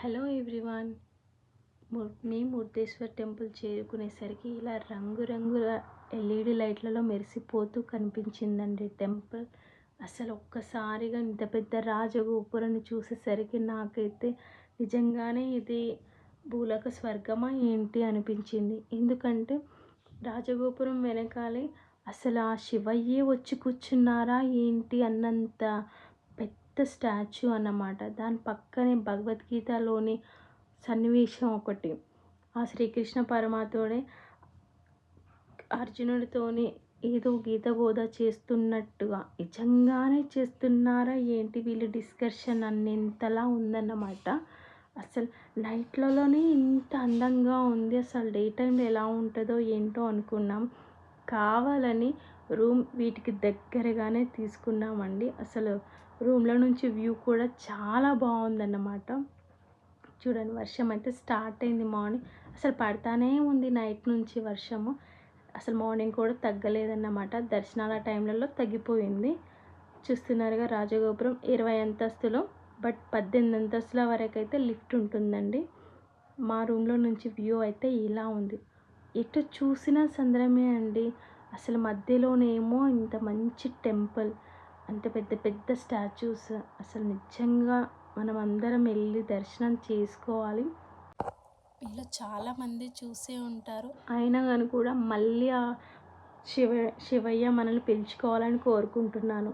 Hello everyone. మేము Murdeshwar temple చేరుకునేసరికి ఇలా రంగురంగుల ఎల్ఈడి లైట్లలో మెరిసిపోతూ కనిపించిందండి టెంపుల్. అసలు ఒక్కసారిగా ఇంత పెద్ద రాజగోపురాన్ని చూసేసరికి నాకైతే నిజంగానే ఇది భూలక స్వర్గమా ఏంటి అనిపించింది. ఎందుకంటే రాజగోపురం వెనకాలే అసలు ఆ శివయ్యే వచ్చి కూర్చున్నారా ఏంటి అన్నంత పెద్ద స్టాచ్యూ అన్నమాట. దాని పక్కనే భగవద్గీతలోని సన్నివేశం ఒకటి. ఆ శ్రీకృష్ణ పరమాత్ముడే అర్జునుడితోని ఏదో గీత బోధ చేస్తున్నట్టుగా. నిజంగానే చేస్తున్నారా? ఏంటి వీళ్ళు డిస్కషన్ అన్నింతలా ఉందన్నమాట. అసలు నైట్లలోనే ఇంత అందంగా ఉంది. అసలు డే టైంలో ఎలా ఉంటుందో ఏంటో అనుకున్నాం. కావాలని రూమ్ వీటికి దగ్గరగానే తీసుకున్నామండి. అసలు రూమ్లో నుంచి వ్యూ కూడా చాలా బాగుందన్నమాట. చూడండి వర్షం అయితే స్టార్ట్ అయింది మార్నింగ్. అసలు పడతానే ఉంది నైట్ నుంచి వర్షము. అసలు మార్నింగ్ కూడా తగ్గలేదన్నమాట. దర్శనాల టైంలలో తగ్గిపోయింది. చూస్తున్నారుగా రాజగోపురం ఇరవై అంతస్తులో బట్ పద్దెనిమిది అంతస్తుల వరకు అయితే లిఫ్ట్ ఉంటుందండి. మా రూమ్లో నుంచి వ్యూ అయితే ఇలా ఉంది. ఎటు చూసినా సంద్రమే అండి. అసలు మధ్యలోనేమో ఇంత మంచి టెంపుల్ అంత పెద్ద పెద్ద స్టాచ్యూస్. అసలు నిజంగా మనం అందరం వెళ్ళి దర్శనం చేసుకోవాలి. ఇలా చాలామంది చూసే ఉంటారు. అయినా కానీ కూడా మళ్ళీ ఆ శివ శివయ్య మనల్ని పిలుచుకోవాలని కోరుకుంటున్నాను.